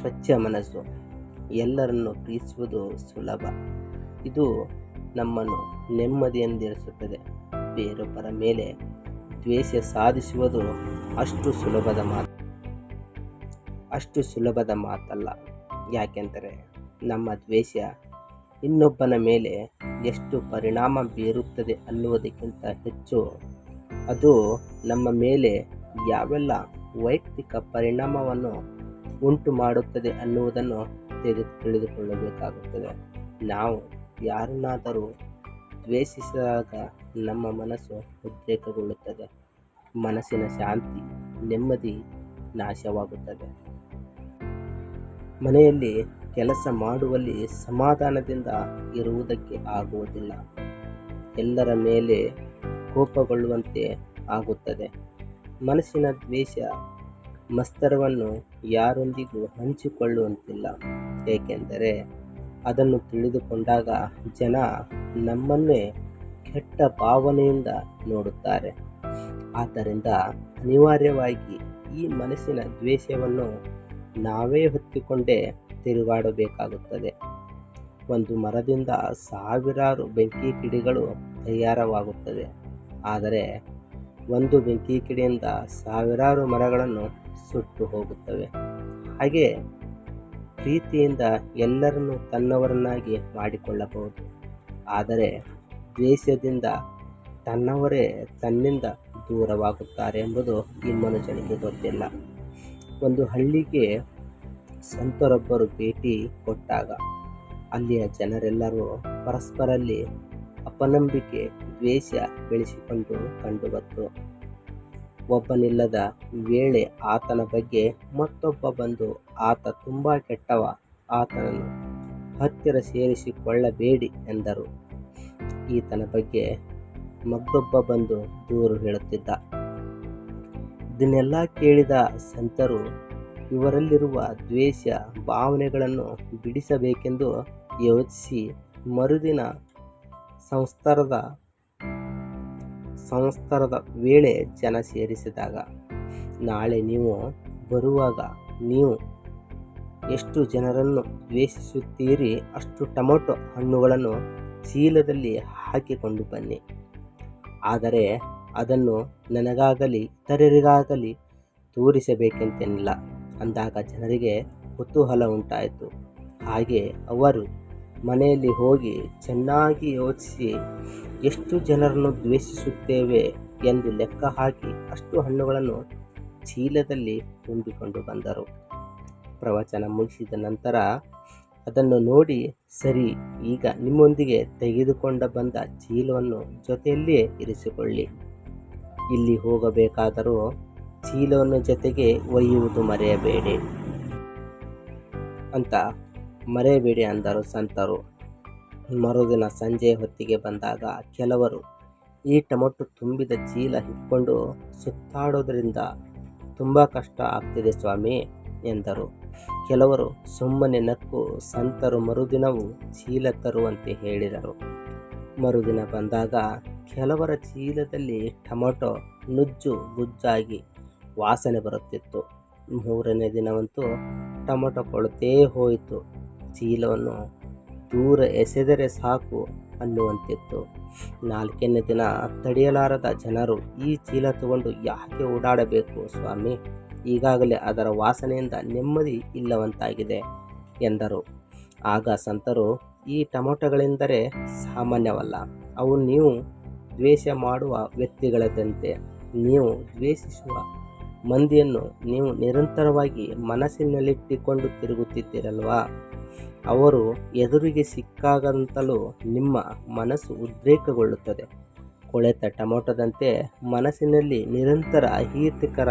ಸ್ವಚ್ಛ ಮನಸ್ಸು. ಎಲ್ಲರನ್ನು ಪ್ರೀತಿಸುವುದು ಸುಲಭ. ಇದು ನಮ್ಮನ್ನು ನೆಮ್ಮದಿಯಂದಿರಿಸುತ್ತದೆ ಬೇರೊಬ್ಬರ ಮೇಲೆ ದ್ವೇಷ ಸಾಧಿಸುವುದು ಅಷ್ಟು ಸುಲಭದ ಮಾತು, ಅಷ್ಟು ಸುಲಭದ ಮಾತಲ್ಲ. ಯಾಕೆಂದರೆ ನಮ್ಮ ದ್ವೇಷ ಇನ್ನೊಬ್ಬನ ಮೇಲೆ ಎಷ್ಟು ಪರಿಣಾಮ ಬೀರುತ್ತದೆ ಅನ್ನುವುದಕ್ಕಿಂತ ಹೆಚ್ಚು ಅದು ನಮ್ಮ ಮೇಲೆ ಯಾವೆಲ್ಲ ವೈಯಕ್ತಿಕ ಪರಿಣಾಮವನ್ನು ಉಂಟು ಮಾಡುತ್ತದೆ ಅನ್ನುವುದನ್ನು ತಿಳಿದು ತಿಳಿದುಕೊಳ್ಳಬೇಕಾಗುತ್ತದೆ. ನಾವು ಯಾರನ್ನಾದರೂ ದ್ವೇಷಿಸಿದಾಗ ನಮ್ಮ ಮನಸ್ಸು ಉದ್ರೇಕಗೊಳ್ಳುತ್ತದೆ. ಮನಸ್ಸಿನ ಶಾಂತಿ, ನೆಮ್ಮದಿ ನಾಶವಾಗುತ್ತದೆ. ಮನೆಯಲ್ಲಿ ಕೆಲಸ ಮಾಡುವಲ್ಲಿ ಸಮಾಧಾನದಿಂದ ಇರುವುದಕ್ಕೆ ಆಗುವುದಿಲ್ಲ. ಎಲ್ಲರ ಮೇಲೆ ಕೋಪಗೊಳ್ಳುವಂತೆ ಆಗುತ್ತದೆ. ಮನಸ್ಸಿನ ದ್ವೇಷ ಮಸ್ತರವನ್ನು ಯಾರೊಂದಿಗೂ ಹಂಚಿಕೊಳ್ಳುವಂತಿಲ್ಲ. ಏಕೆಂದರೆ ಅದನ್ನು ತಿಳಿದುಕೊಂಡಾಗ ಜನ ನಮ್ಮನ್ನೇ ಕೆಟ್ಟ ಭಾವನೆಯಿಂದ ನೋಡುತ್ತಾರೆ. ಆದ್ದರಿಂದ ಅನಿವಾರ್ಯವಾಗಿ ಈ ಮನಸ್ಸಿನ ದ್ವೇಷವನ್ನು ನಾವೇ ಹೊತ್ತಿಕೊಂಡೇ ತಿರುಗಾಡಬೇಕಾಗುತ್ತದೆ. ಒಂದು ಮರದಿಂದ ಸಾವಿರಾರು ಬೆಂಕಿ ಕಿಡಿಗಳು ತಯಾರವಾಗುತ್ತದೆ ಆದರೆ ಒಂದು ಬೆಂಕಿ ಕಿಡಿಯಿಂದ ಸಾವಿರಾರು ಮರಗಳನ್ನು ಸುಟ್ಟು ಹೋಗುತ್ತವೆ. ಹಾಗೆ ಪ್ರೀತಿಯಿಂದ ಎಲ್ಲರನ್ನು ತನ್ನವರನ್ನಾಗಿ ಮಾಡಿಕೊಳ್ಳಬಹುದು. ಆದರೆ ದ್ವೇಷದಿಂದ ತನ್ನವರೇ ತನ್ನಿಂದ ದೂರವಾಗುತ್ತಾರೆ ಎಂಬುದು ಈ ಮನುಷ್ಯನಿಗೆ ಗೊತ್ತಿಲ್ಲ. ಒಂದು ಹಳ್ಳಿಗೆ ಸಂತರೊಬ್ಬರು ಭೇಟಿ ಕೊಟ್ಟಾಗ ಅಲ್ಲಿಯ ಜನರೆಲ್ಲರೂ ಪರಸ್ಪರಲ್ಲಿ ಅಪನಂಬಿಕೆ, ದ್ವೇಷ ಬೆಳೆಸಿಕೊಂಡು ಕಂಡುಬತ್ತು ಒಬ್ಬನಿಲ್ಲದ ವೇಳೆ ಆತನ ಬಗ್ಗೆ ಮತ್ತೊಬ್ಬ ಬಂದು ಆತ ತುಂಬ ಕೆಟ್ಟವ, ಆತನನ್ನು ಹತ್ತಿರ ಸೇರಿಸಿಕೊಳ್ಳಬೇಡಿ ಎಂದರು. ಈತನ ಬಗ್ಗೆ ಮತ್ತೊಬ್ಬ ಬಂದು ದೂರು ಹೇಳುತ್ತಿದ್ದ. ಇದನ್ನೆಲ್ಲ ಕೇಳಿದ ಸಂತರು ಇವರಲ್ಲಿರುವ ದ್ವೇಷ ಭಾವನೆಗಳನ್ನು ಬಿಡಿಸಬೇಕೆಂದು ಯೋಚಿಸಿ ಮರುದಿನ ಸಂಸ್ಕಾರದ ಸಂಸ್ಕಾರದ ವೇಳೆ ಜನ ಸೇರಿಸಿದಾಗ, ನಾಳೆ ನೀವು ಬರುವಾಗ ನೀವು ಎಷ್ಟು ಜನರನ್ನು ದ್ವೇಷಿಸುತ್ತೀರಿ ಅಷ್ಟು ಟೊಮೊಟೊ ಹಣ್ಣುಗಳನ್ನು ಚೀಲದಲ್ಲಿ ಹಾಕಿಕೊಂಡು ಬನ್ನಿ. ಆದರೆ ಅದನ್ನು ನನಗಾಗಲಿ ಇತರರಿಗಾಗಲಿ ತೋರಿಸಬೇಕೆಂತೇನಿಲ್ಲ. ಅಂದಾಗ ಜನರಿಗೆ ಕುತೂಹಲ ಉಂಟಾಯಿತು. ಹಾಗೆ ಅವರು ಮನೆಯಲ್ಲಿ ಹೋಗಿ ಚೆನ್ನಾಗಿ ಯೋಚಿಸಿ ಎಷ್ಟು ಜನರನ್ನು ದ್ವೇಷಿಸುತ್ತೇವೆ ಎಂದು ಲೆಕ್ಕ ಹಾಕಿ ಅಷ್ಟು ಹಣ್ಣುಗಳನ್ನು ಚೀಲದಲ್ಲಿ ತುಂಬಿಕೊಂಡು ಬಂದರು. ಪ್ರವಚನ ಮುಗಿಸಿದ ನಂತರ ಅದನ್ನು ನೋಡಿ, ಸರಿ, ಈಗ ನಿಮ್ಮೊಂದಿಗೆ ತೆಗೆದುಕೊಂಡ ಬಂದ ಚೀಲವನ್ನು ಜೊತೆಯಲ್ಲಿಯೇ ಇರಿಸಿಕೊಳ್ಳಿ. ಇಲ್ಲಿ ಹೋಗಬೇಕಾದರೂ ಚೀಲವನ್ನು ಜೊತೆಗೆ ಒಯ್ಯುವುದು ಮರೆಯಬೇಡಿ. ಅಂತ ಮರೆಯಬೇಡಿ ಅಂದರು ಸಂತರು. ಮರುದಿನ ಸಂಜೆ ಹೊತ್ತಿಗೆ ಬಂದಾಗ ಕೆಲವರು ಈ ಟೊಮೊಟೊ ತುಂಬಿದ ಚೀಲ ಹಿಡ್ಕೊಂಡು ಸುತ್ತಾಡೋದ್ರಿಂದ ತುಂಬ ಕಷ್ಟ ಆಗ್ತಿದೆ ಸ್ವಾಮಿ ಎಂದರು. ಕೆಲವರು ಸುಮ್ಮನೆ ನಕ್ಕು ಸಂತರು ಮರುದಿನವೂ ಚೀಲ ತರುವಂತೆ ಹೇಳಿದರು. ಮರುದಿನ ಬಂದಾಗ ಕೆಲವರ ಚೀಲದಲ್ಲಿ ಟೊಮೊಟೊ ನುಜ್ಜು ಗುಜ್ಜಾಗಿ ವಾಸನೆ ಬರುತ್ತಿತ್ತು. ಮೂರನೇ ದಿನವಂತೂ ಟೊಮೊಟೊ ಕೊಳತೇ ಹೋಯಿತು. ಚೀಲವನ್ನು ದೂರ ಎಸೆದರೆ ಸಾಕು ಅನ್ನುವಂತಿತ್ತು. ನಾಲ್ಕನೇ ದಿನ ತಡೆಯಲಾರದ ಜನರು ಈ ಚೀಲ ತಗೊಂಡು ಯಾಕೆ ಓಡಾಡಬೇಕು ಸ್ವಾಮಿ? ಈಗಾಗಲೇ ಅದರ ವಾಸನೆಯಿಂದ ನೆಮ್ಮದಿ ಇಲ್ಲವಂತಾಗಿದೆ ಎಂದರು. ಆಗ ಸಂತರು, ಈ ಟೊಮೊಟೊಗಳೆಂದರೆ ಸಾಮಾನ್ಯವಲ್ಲ, ಅವು ನೀವು ದ್ವೇಷ ಮಾಡುವ ವ್ಯಕ್ತಿಗಳದಂತೆ ನೀವು ದ್ವೇಷಿಸುವ ಮಂದಿಯನ್ನು ನೀವು ನಿರಂತರವಾಗಿ ಮನಸ್ಸಿನಲ್ಲಿಟ್ಟುಕೊಂಡು ತಿರುಗುತ್ತಿದ್ದೀರಲ್ವಾ? ಅವರು ಎದುರಿಗೆ ಸಿಕ್ಕಾಗಂತಲೂ ನಿಮ್ಮ ಮನಸ್ಸು ಉದ್ರೇಕಗೊಳ್ಳುತ್ತದೆ. ಕೊಳೆತ ಟೊಮೊಟೊದಂತೆ ಮನಸ್ಸಿನಲ್ಲಿ ನಿರಂತರ ಅಹಿತಕರ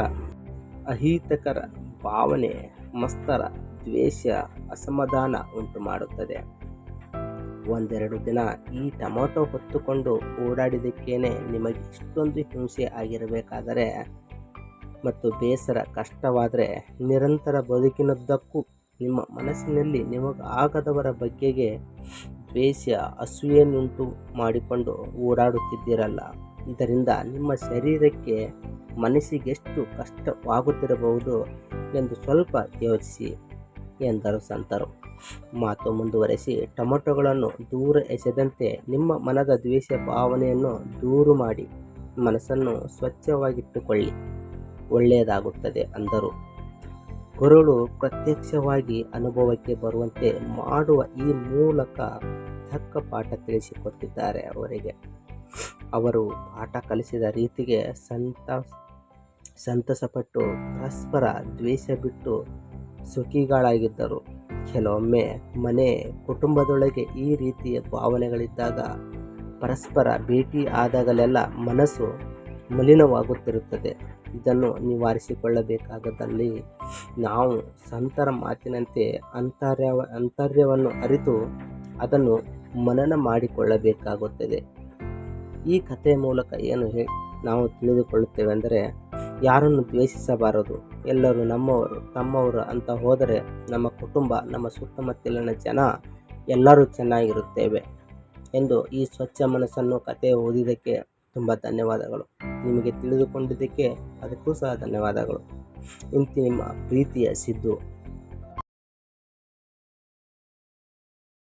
ಅಹಿತಕರ ಭಾವನೆ, ಮಸ್ತರ ದ್ವೇಷ, ಅಸಮಾಧಾನ ಉಂಟು ಮಾಡುತ್ತದೆ ಒಂದೆರಡು ದಿನ ಈ ಟೊಮೊಟೊ ಹೊತ್ತುಕೊಂಡು ಓಡಾಡಿದ್ದಕ್ಕೇನೆ ನಿಮಗೆ ಇಷ್ಟೊಂದು ಹಿಂಸೆ ಆಗಿರಬೇಕಾದರೆ ಮತ್ತು ಬೇಸರ ಕಷ್ಟವಾದರೆ ನಿರಂತರ ಬದುಕಿನದ್ದಕ್ಕೂ ನಿಮ್ಮ ಮನಸ್ಸಿನಲ್ಲಿ ನಿಮಗೆ ಆಗದವರ ಬಗ್ಗೆಗೆ ದ್ವೇಷ, ಅಸೂಯೆಯನ್ನುಂಟು ಮಾಡಿಕೊಂಡು ಓಡಾಡುತ್ತಿದ್ದೀರಲ್ಲ. ಇದರಿಂದ ನಿಮ್ಮ ಶರೀರಕ್ಕೆ ಮನಸ್ಸಿಗೆಷ್ಟು ಕಷ್ಟವಾಗುತ್ತಿರಬಹುದು ಎಂದು ಸ್ವಲ್ಪ ಯೋಚಿಸಿ ಎಂದರು ಸಂತರು. ಮಾತು ಮುಂದುವರೆಸಿ ಟೊಮೆಟೊಗಳನ್ನು ದೂರ ಎಸೆದಂತೆ ನಿಮ್ಮ ಮನದ ದ್ವೇಷ ಭಾವನೆಯನ್ನು ದೂರು ಮಾಡಿ ಮನಸ್ಸನ್ನು ಸ್ವಚ್ಛವಾಗಿಟ್ಟುಕೊಳ್ಳಿ. ಒಳ್ಳೆಯದಾಗುತ್ತದೆ ಅಂದರು. ಗುರುಳು ಪ್ರತ್ಯಕ್ಷವಾಗಿ ಅನುಭವಕ್ಕೆ ಬರುವಂತೆ ಮಾಡುವ ಈ ಮೂಲಕ ತಕ್ಕ ಪಾಠ ತಿಳಿಸಿಕೊಟ್ಟಿದ್ದಾರೆ ಅವರಿಗೆ. ಅವರು ಪಾಠ ಕಲಿಸಿದ ರೀತಿಗೆ ಸಂತ, ಸಂತಸಪಟ್ಟು ಪರಸ್ಪರ ದ್ವೇಷ ಬಿಟ್ಟು ಸುಖಿಗಳಾಗಿದ್ದರು. ಕೆಲವೊಮ್ಮೆ ಮನೆ ಕುಟುಂಬದೊಳಗೆ ಈ ರೀತಿಯ ಭಾವನೆಗಳಿದ್ದಾಗ ಪರಸ್ಪರ ಭೇಟಿ ಆದಾಗಲೆಲ್ಲ ಮನಸ್ಸು ಮಲಿನವಾಗುತ್ತಿರುತ್ತದೆ. ಇದನ್ನು ನಿವಾರಿಸಿಕೊಳ್ಳಬೇಕಾದಲ್ಲಿ ನಾವು ಸಂತರ ಮಾತಿನಂತೆ ಅಂತರ್ಯವ, ಅಂತರ್ಯವನ್ನು ಅರಿತು ಅದನ್ನು ಮನನ ಮಾಡಿಕೊಳ್ಳಬೇಕಾಗುತ್ತದೆ. ಈ ಕಥೆಯ ಮೂಲಕ ಏನು ಹೇ, ನಾವು ತಿಳಿದುಕೊಳ್ಳುತ್ತೇವೆ ಅಂದರೆ, ಯಾರನ್ನು ದ್ವೇಷಿಸಬಾರದು, ಎಲ್ಲರೂ ನಮ್ಮವರು, ತಮ್ಮವರು ಅಂತ ಹೋದರೆ ನಮ್ಮ ಕುಟುಂಬ, ನಮ್ಮ ಸುತ್ತಮುತ್ತಲಿನ ಜನ ಎಲ್ಲರೂ ಚೆನ್ನಾಗಿರುತ್ತೇವೆ ಎಂದು ಈ ಸ್ವಚ್ಛ ಮನಸ್ಸನ್ನು ಕಥೆ ಓದಿದ್ದಕ್ಕೆ ತುಂಬ ಧನ್ಯವಾದಗಳು. ನಿಮಗೆ ತಿಳಿದುಕೊಂಡಿದ್ದಕ್ಕೆ ಅದಕ್ಕೂ ಸಹ ಧನ್ಯವಾದಗಳು. ಇಂತಿ ನಿಮ್ಮ ಪ್ರೀತಿಯ ಸಿದ್ದು.